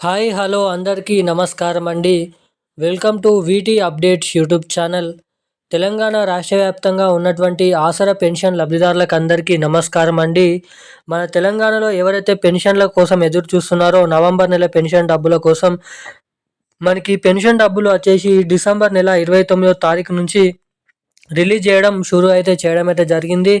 Hi hello అందరికీ నమస్కారం అండి. Welcome to V T updates YouTube channel. Telangana రాష్ట్ర వ్యాప్తంగా ఉన్నటువంటి ఆసరా పెన్షన్ లబ్ధిదారులకు అందరికీ నమస్కారం అండి. మన తెలంగాణలో ఎవరైతే పెన్షన్ల కోసం ఎదురు చూస్తున్నారో నవంబర్ నెల పెన్షన్ డబ్బుల కోసం మనకి పెన్షన్ డబ్బులు వచ్చేసి డిసెంబర్ నెల ఇరవై తొమ్మిదో తారీఖు నుంచి రిలీజ్ చేయడం షురూ అయితే చేయడం అయితే జరిగింది.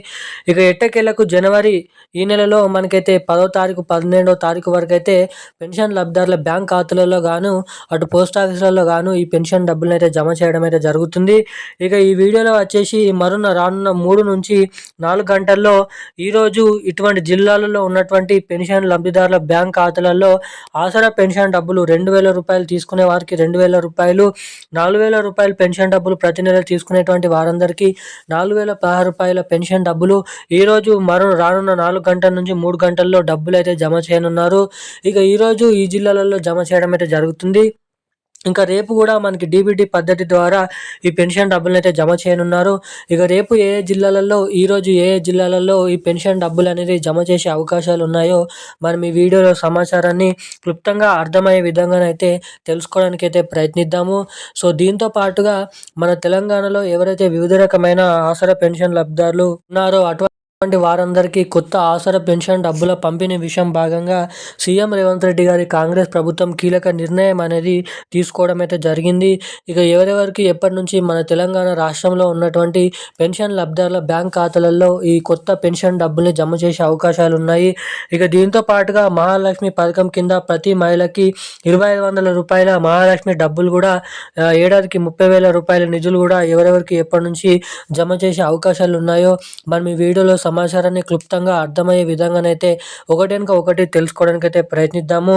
ఇక ఎట్టకేలకు జనవరి ఈ నెలలో మనకైతే పదో తారీఖు పన్నెండో తారీఖు వరకు అయితే పెన్షన్ లబ్ధిదారుల బ్యాంక్ ఖాతాలలో గాను అటు పోస్ట్ ఆఫీసులలో గాను ఈ పెన్షన్ డబ్బులను అయితే జమ చేయడం అయితే జరుగుతుంది. ఇక ఈ వీడియోలో వచ్చేసి మరున్న రానున్న మూడు నుంచి నాలుగు గంటల్లో ఈరోజు ఇటువంటి జిల్లాలలో ఉన్నటువంటి పెన్షన్ లబ్ధిదారుల బ్యాంక్ ఖాతాలలో ఆసరా పెన్షన్ డబ్బులు రెండు వేల రూపాయలు తీసుకునే వారికి రెండు వేల రూపాయలు నాలుగు వేల రూపాయలు పెన్షన్ డబ్బులు ప్రతి నెల తీసుకునేటువంటి వారందరూ అందరికీ నాలుగు వేల పదహారు రూపాయల పెన్షన్ డబ్బులు. ఈరోజు మరో రానున్న నాలుగు గంటల నుంచి మూడు గంటల్లో డబ్బులు అయితే జమ చేయనున్నారు. ఇక ఈరోజు ఈ జిల్లాలలో జమ చేయడం అయితే జరుగుతుంది. ఇంకా రేపు కూడా మనకి డీబీటీ పద్ధతి ద్వారా ఈ పెన్షన్ డబ్బులను అయితే జమ చేయనున్నారు. ఇక రేపు ఏ ఏ జిల్లాలలో ఈరోజు ఏ ఏ జిల్లాలలో ఈ పెన్షన్ డబ్బులు అనేది జమ చేసే అవకాశాలు ఉన్నాయో మనం ఈ వీడియోలో సమాచారాన్ని క్లుప్తంగా అర్థమయ్యే విధంగానైతే తెలుసుకోవడానికి అయితే ప్రయత్నిద్దాము. సో దీంతో పాటుగా మన తెలంగాణలో ఎవరైతే వివిధ రకమైన ఆసరా పెన్షన్ లబ్ధిదారులు ఉన్నారో అటువంటి వంటి వారందరికీ కొత్త ఆసర పెన్షన్ డబ్బుల పంపిణీ విషయం భాగంగా సీఎం రేవంత్ రెడ్డి గారి కాంగ్రెస్ ప్రభుత్వం కీలక నిర్ణయం అనేది తీసుకోవడం అయితే జరిగింది. ఇక ఎవరెవరికి ఎప్పటి నుంచి మన తెలంగాణ రాష్ట్రంలో ఉన్నటువంటి పెన్షన్ లబ్ధారుల బ్యాంక్ ఖాతాలలో ఈ కొత్త పెన్షన్ డబ్బుల్ని జమ చేసే అవకాశాలు ఉన్నాయి. ఇక దీంతో పాటుగా మహాలక్ష్మి పథకం కింద ప్రతి మహిళకి ఇరవై ఐదు వందల రూపాయల మహాలక్ష్మి డబ్బులు కూడా ఏడాదికి ముప్పై వేల రూపాయల నిధులు కూడా ఎవరెవరికి ఎప్పటి నుంచి జమ చేసే అవకాశాలు ఉన్నాయో మనం ఈ వీడియోలో సమాచారాన్ని క్లుప్తంగా అర్థమయ్యే విధంగానైతే ఒకటి ఒకటి తెలుసుకోవడానికి అయితే ప్రయత్నిద్దాము.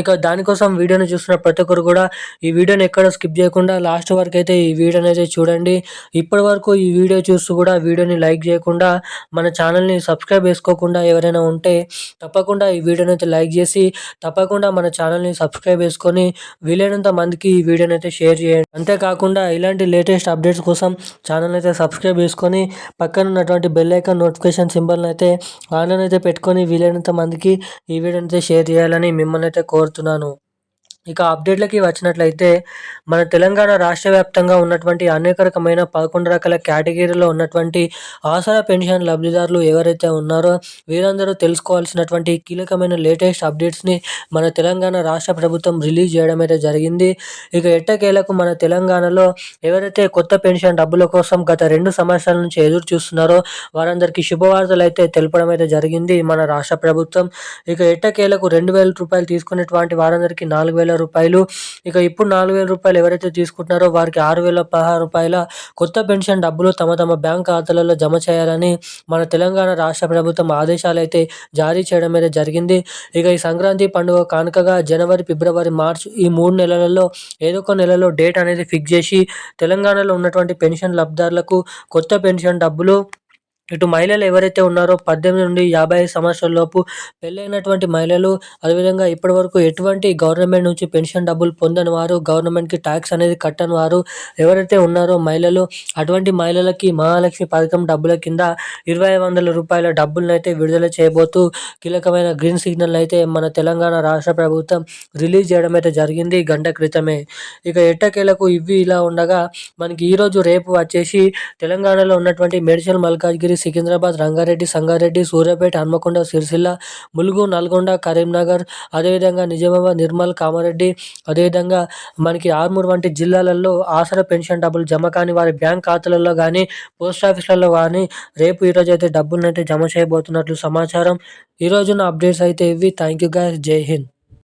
ఇక దానికోసం వీడియోని చూస్తున్న ప్రతి ఒక్కరు కూడా ఈ వీడియోని ఎక్కడ స్కిప్ చేయకుండా లాస్ట్ వరకు అయితే ఈ వీడియోని అయితే చూడండి. ఇప్పటి వరకు ఈ వీడియో చూస్తూ కూడా వీడియోని లైక్ చేయకుండా మన ఛానల్ని సబ్స్క్రైబ్ చేసుకోకుండా ఎవరైనా ఉంటే తప్పకుండా ఈ వీడియోని అయితే లైక్ చేసి తప్పకుండా మన ఛానల్ని సబ్స్క్రైబ్ చేసుకొని వీలైనంత మందికి ఈ వీడియోని అయితే షేర్ చేయండి. అంతేకాకుండా ఇలాంటి లేటెస్ట్ అప్డేట్స్ కోసం ఛానల్ అయితే సబ్స్క్రైబ్ చేసుకొని పక్కన ఉన్నటువంటి బెల్ ఐకాన్ నోటిఫికేషన్ సింబల్ని అయితే ఆన్లైన్ అయితే పెట్టుకొని వీలైనంత మందికి ఈ వీడియోని అయితే షేర్ చేయాలని మిమ్మల్ని అయితే కోరు కోరుతున్నాను. ఇక అప్డేట్లకి వచ్చినట్లయితే మన తెలంగాణ రాష్ట్ర వ్యాప్తంగా ఉన్నటువంటి అనేక రకమైన పదకొండు రకాల కేటగిరీలో ఉన్నటువంటి ఆసరా పెన్షన్ లబ్ధిదారులు ఎవరైతే ఉన్నారో వీరందరూ తెలుసుకోవాల్సినటువంటి కీలకమైన లేటెస్ట్ అప్డేట్స్ని మన తెలంగాణ రాష్ట్ర ప్రభుత్వం రిలీజ్ చేయడం అయితే జరిగింది. ఇక ఎట్టకేలకు మన తెలంగాణలో ఎవరైతే కొత్త పెన్షన్ డబ్బుల కోసం గత రెండు సంవత్సరాల నుంచి ఎదురు చూస్తున్నారో వారందరికీ శుభవార్తలు అయితే తెలపడం అయితే జరిగింది మన రాష్ట్ర ప్రభుత్వం. ఇక ఎట్టకేలకు రెండు వేల రూపాయలు తీసుకునేటువంటి వారందరికీ నాలుగు వేల రూపాయలు. ఇక ఇప్పుడు నాలుగు వేల రూపాయలు ఎవరైతే తీసుకుంటున్నారో వారికి ఆరు వేల పదహారు రూపాయల కొత్త పెన్షన్ డబ్బులు తమ తమ బ్యాంక్ ఖాతాలలో జమ చేయాలని మన తెలంగాణ రాష్ట్ర ప్రభుత్వం ఆదేశాలు అయితే జారీ చేయడం అయితే జరిగింది. ఇక ఈ సంక్రాంతి పండుగ కానుకగా జనవరి ఫిబ్రవరి మార్చ్ ఈ మూడు నెలలలో ఏదో ఒక నెలలో డేట్ అనేది ఫిక్స్ చేసి తెలంగాణలో ఉన్నటువంటి పెన్షన్ లబ్ధిదారులకు కొత్త పెన్షన్ డబ్బులు ఇటు మహిళలు ఎవరైతే ఉన్నారో పద్దెనిమిది నుండి యాభై ఐదు సంవత్సరాల లోపు పెళ్ళైనటువంటి మహిళలు అదేవిధంగా ఇప్పటి వరకు ఎటువంటి గవర్నమెంట్ నుంచి పెన్షన్ డబ్బులు పొందని వారు గవర్నమెంట్కి ట్యాక్స్ అనేది కట్టని వారు ఎవరైతే ఉన్నారో మహిళలు అటువంటి మహిళలకి మహాలక్ష్మి పథకం డబ్బుల కింద ఇరవై వందల రూపాయల డబ్బులను అయితే విడుదల చేయబోతూ కీలకమైన గ్రీన్ సిగ్నల్ అయితే మన తెలంగాణ రాష్ట్ర ప్రభుత్వం రిలీజ్ చేయడం అయితే జరిగింది గంట క్రితమే. ఇక ఎట్టకేలకు ఇవి ఇలా ఉండగా మనకి ఈరోజు రేపు వచ్చేసి తెలంగాణలో ఉన్నటువంటి మెడిసిన్ మల్కాజ్గిరి సికింద్రాబాద్ రంగారెడ్డి సంగారెడ్డి సూర్యాపేట హన్మకొండ సిరిసిల్ల ములుగు నల్గొండ కరీంనగర్ అదేవిధంగా నిజామాబాద్ నిర్మల్ కామారెడ్డి అదేవిధంగా మనకి ఆర్మూర్ వంటి జిల్లాలలో ఆసరా పెన్షన్ డబ్బులు జమ కాని వారి బ్యాంక్ ఖాతాలలో కానీ పోస్ట్ ఆఫీసులలో కానీ రేపు ఈరోజు అయితే డబ్బులను అయితే జమ చేయబోతున్నట్లు సమాచారం. ఈరోజున అప్డేట్స్ అయితే ఇవి. Thank you guys. జై హింద్.